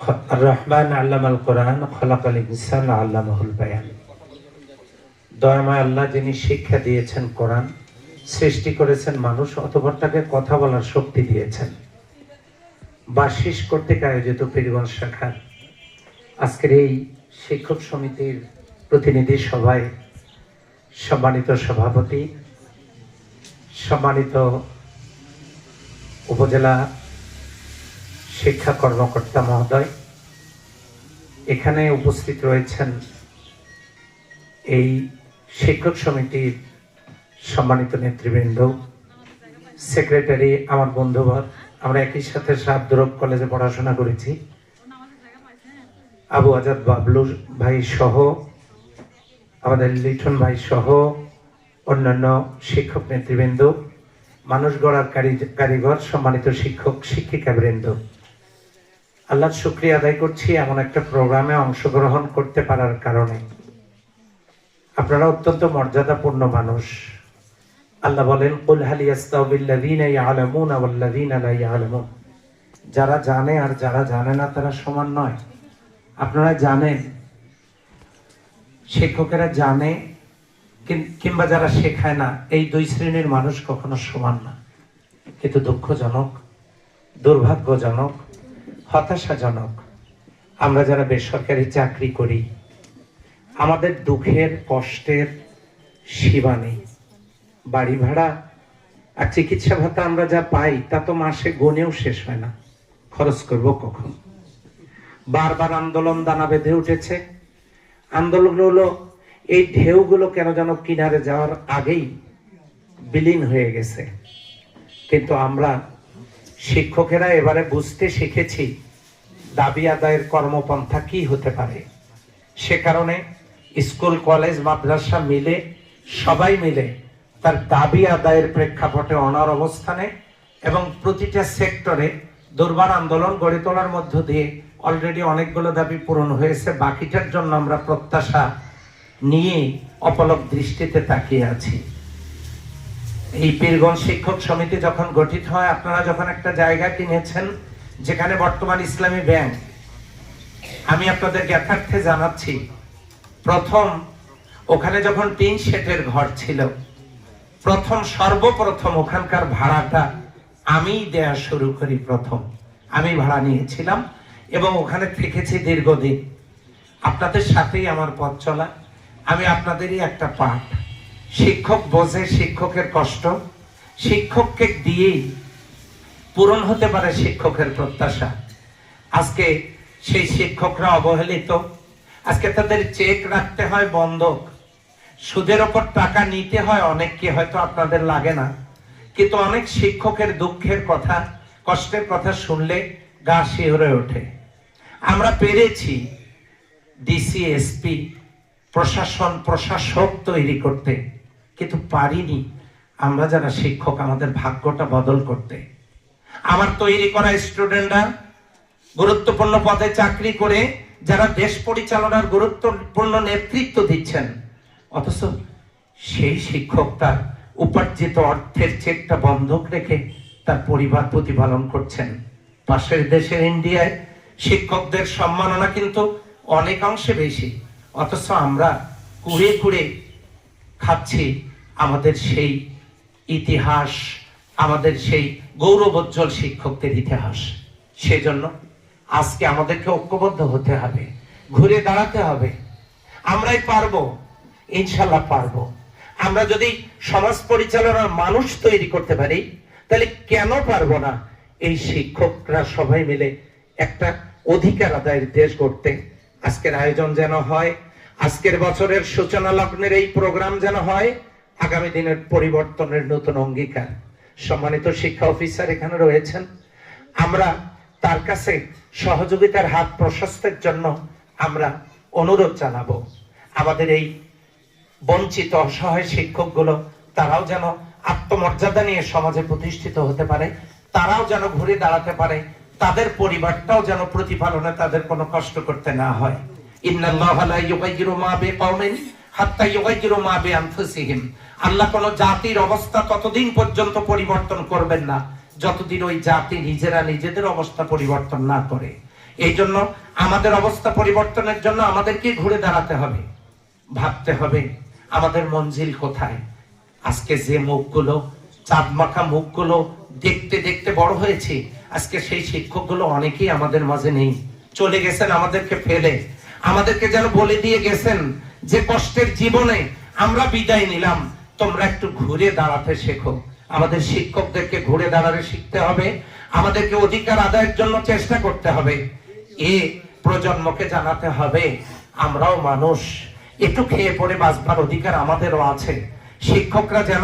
রহমান আল্লামাল কোরআন, খলাকাল ইনসান আল্লামাহুল বায়ান। দয়াময় আল্লাহ যিনি শিক্ষা দিয়েছেন কোরআন, সৃষ্টি করেছেন মানুষ অথবা তাকে কথা বলার শক্তি দিয়েছেন। বাশিস কর্তৃক আয়োজিত পীরগঞ্জ শাখার আজকের এই শিক্ষক সমিতির প্রতিনিধি সভায় সম্মানিত সভাপতি, সম্মানিত উপজেলা শিক্ষা কর্মকর্তা মহোদয়, এখানে উপস্থিত রয়েছেন এই শিক্ষক সমিতির সম্মানিত নেতৃবৃন্দ, সেক্রেটারি আমার বন্ধুবর, আমরা একই সাথে সাবদুরব কলেজে পড়াশোনা করেছি, আবু আজাদ বাবলু ভাই সহ, আমাদের লিটন ভাই সহ, অন্যান্য শিক্ষক নেতৃবৃন্দ, মানুষ গড়ার কারি- কারিগর সম্মানিত শিক্ষক শিক্ষিকা বৃন্দ আল্লাহর শুক্রিয়া আদায় করছি এমন একটা প্রোগ্রামে অংশগ্রহণ করতে পারার কারণে। আপনারা অত্যন্ত মর্যাদাপূর্ণ মানুষ। আল্লাহ বলেন যারা জানে আর যারা জানে না, তারা সমান নয়। আপনারা জানেন, শিক্ষকেরা জানে কিংবা যারা শেখায় না, এই দুই শ্রেণির মানুষ কখনো সমান না। কিন্তু দুঃখজনক, দুর্ভাগ্যজনক হতাশাজনক। আমরা যারা বেসরকারি চাকরি করি, আমাদের দুঃখের, কষ্টের সীমা নেই। বাড়ি ভাড়া আর চিকিৎসা ভাতা আমরা যা পাই, তা তো মাসে গনেও শেষ হয় না। খরচ করব কখন? বারবার আন্দোলন দানা বেঁধে উঠেছে। আন্দোলনগুলো এই ঢেউগুলো কেন যেন কিনারে যাওয়ার আগেই বিলীন হয়ে গেছে। কিন্তু আমরা শিক্ষকেরা এবারে বুঝতে শিখেছি, দাবি আদায়ের কর্মপন্থা কি হতে পারে। সে কারণে স্কুল, কলেজ, মাদ্রাসা মিলে, সবাই মিলে তার দাবি আদায়ের প্রেক্ষাপটে অনার অবস্থানে এবং প্রতিটা সেক্টরে দুর্বার আন্দোলন গড়ে তোলার মধ্য দিয়ে অলরেডি অনেকগুলো দাবি পূরণ হয়েছে, বাকিটার জন্য আমরা প্রত্যাশা নিয়ে অপলক দৃষ্টিতে তাকিয়ে আছি। এই পীরগঞ্জ শিক্ষক সমিতি যখন গঠিত হয়, আপনারা যখন একটা জায়গা কিনেছেন, যেখানে বর্তমান ইসলামী ব্যাংক, আমি আপনাদের জ্ঞাতার্থে জানাচ্ছি, প্রথম ওখানে যখন টিন শেটের ঘর ছিল, প্রথম সর্বপ্রথম ওখানকার ভাড়াটা আমিই দেয়া শুরু করি প্রথম। আমি ভাড়া নিয়েছিলাম এবং ওখানে থেকেছি দীর্ঘদিন। আপনাদের সাথেই আমার পথ চলা। আমি আপনাদেরই একটা পাঠ। শিক্ষক বোঝে শিক্ষকের কষ্ট। শিক্ষককে দিয়েই পূরণ হতে পারে শিক্ষকের প্রত্যাশা। আজকে সেই শিক্ষকরা অবহেলিত। আজকে তাদের চেক রাখতে হয় বন্ধক। সুদের ওপর টাকা নিতে হয় অনেককে, হয়তো আপনাদের লাগে না। কিন্তু অনেক শিক্ষকের দুঃখের কথা, কষ্টের কথা শুনলে গা শিহরে ওঠে। আমরা পেরেছি ডিসি, এসপি, প্রশাসন, প্রশাসক তৈরি করতে। কিন্তু পারিনি আমরা যারা শিক্ষক আমাদের ভাগ্যটা বদল করতে। আমার তৈরি করা স্টুডেন্টরা গুরুত্বপূর্ণ পদে চাকরি করে যারা দেশ পরিচালনার গুরুত্বপূর্ণ নেতৃত্ব দিচ্ছেন, অথচ সেই শিক্ষক তার উপার্জিত অর্থের চেকটা বন্ধক রেখে তার পরিবার প্রতিপালন করছেন। পাশের দেশের ইন্ডিয়ায় শিক্ষকদের সম্মাননা কিন্তু অনেকাংশে বেশি, অথচ আমরা কুড়ে কুড়ে খাচ্ছি, আমাদের সেই ইতিহাস, আমাদের সেই গৌরবোজ্জ্বল শিক্ষকদের ইতিহাস। সেজন্য আজকে আমাদেরকে ঐক্যবদ্ধ হতে হবে, ঘুরে দাঁড়াতে হবে। আমরাই পারব, ইনশাল্লাহ পারব। আমরা যদি সমাজ পরিচালনার মানুষ তৈরি করতে পারি, তাহলে কেন পারব না এই শিক্ষকরা সবাই মিলে একটা অধিকার আদায়ের দেশ করতে আজকের আয়োজন যেন হয় আজকের বছরের সূচনা লগ্নের এই প্রোগ্রাম যেন হয়, আগামী দিনের পরিবর্তনের নতুন অঙ্গীকার। সম্মানিত শিক্ষা অফিসার এখানে রয়েছেন। আমরা তার কাছে সহযোগিতার হাত প্রশস্তের জন্য আমরা অনুরোধ জানাব। আমাদের এই বঞ্চিত, অসহায় শিক্ষকগুলো, তারাও যেন আত্মমর্যাদা নিয়ে সমাজে প্রতিষ্ঠিত হতে পারে, তারাও যেন ঘুরে দাঁড়াতে পারে, তাদের পরিবারটাও যেন প্রতিপালনে তাদের কোনো কষ্ট করতে না হয়। আল্লাহ কোন জাতির অবস্থা ততদিন পর্যন্ত পরিবর্তন করবেন না, যতদিন ওই জাতি নিজেরা নিজেদের অবস্থা পরিবর্তন না করে। এই জন্য আমাদের অবস্থা পরিবর্তনের জন্য আমাদেরকে ঘুরে দাঁড়াতে হবে। ভাবতে হবে, আমাদের মঞ্জিল কোথায়? আজকে যে মুখগুলো চাঁদ মাখা মুখগুলো দেখতে দেখতে বড় হয়েছে, আজকে সেই শিক্ষকগুলো অনেকেই আমাদের মাঝে নেই। চলে গেছেন আমাদেরকে ফেলে। আমাদেরকে যেন বলে দিয়ে গেছেন যে কষ্টের জীবনে আমরা বিদায় নিলাম। তোমরা একটু ঘুরে দাঁড়াতে শেখো। আমাদের শিক্ষকদেরকে ঘুরে দাঁড়াতে শিখতে হবে। আমাদেরকে অধিকার আদায়ের জন্য চেষ্টা করতে হবে। এ প্রজন্মকে জানাতে হবে, আমরাও মানুষ। একটু খেয়ে পড়ে বাঁচবার অধিকার আমাদেরও আছে। শিক্ষকরা যেন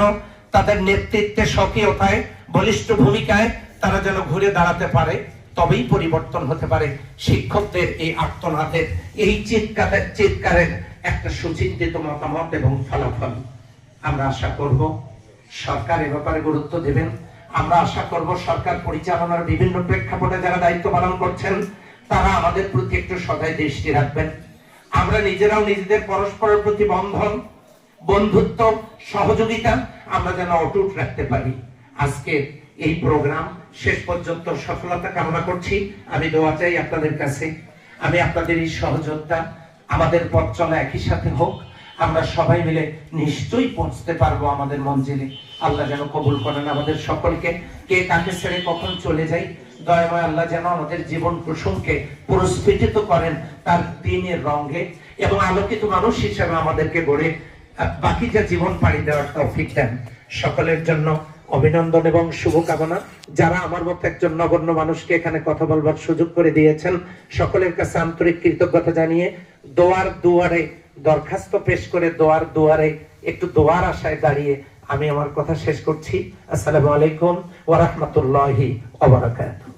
তাদের নেতৃত্বে স্বকীয়তায়, বলিষ্ঠ ভূমিকায় তারা যেন ঘুরে দাঁড়াতে পারে। তবেই পরিবর্তন হতে পারে। শিক্ষকদের এই আত্মনাথের এই চিৎকারের চিৎকারের একটা সুচিন্তিত মতামত এবং ফলাফল। আমরা আশা করব সরকার এ ব্যাপারে গুরুত্ব দেবেন। আমরা আশা করব সরকার পরিচালনার বিভিন্ন প্রেক্ষাপটে যারা দায়িত্ব পালন করছেন, তারা আমাদের প্রতি একটু সদায় দৃষ্টি রাখবেন। আমরা নিজেরাও নিজেদের পরস্পরের প্রতি বন্ধন, বন্ধুত্ব, সহযোগিতা আমরা যেন অটুট রাখতে পারি। আজকে এই প্রোগ্রাম শেষ পর্যন্ত সফলতা কামনা করছি। আমি দোয়া চাই আপনাদের কাছে। আমি আপনাদের এই সহযোগিতা আমাদের পথ চলা একই সাথে হোক। আমরা সবাই মিলে নিশ্চয়ই পৌঁছতে পারব আমাদের মঞ্জিলে। আল্লাহ যেন কবুল করেন আমাদের সকলকে। কে কাকে ছেড়ে কখন চলে যাই? দয়াময় আল্লাহ যেন আমাদের জীবন কুসুমকে পুরস্ফীটিত করেন তার দিনের রঙে এবং আলোকিত মানুষ হিসেবে আমাদেরকে গড়ে বাকি যা জীবন পাড়ি দেওয়ার তৌফিক দেন। সকলের জন্য অভিনন্দন এবং শুভকামনা। যারা আমার মতো একজন নগণ্য মানুষকে এখানে কথা বলবার সুযোগ করে দিয়েছেন, সকলের কাছে আন্তরিক কৃতজ্ঞতা জানিয়ে দোয়ার দুয়ারে, দরখাস্ত পেশ করে দোয়ার দুয়ারে একটু দোয়ার আশায় দাঁড়িয়ে আমি আমার কথা শেষ করছি। আসসালামু আলাইকুম ওয়া রাহমাতুল্লাহি ওয়া বারাকাতুহু।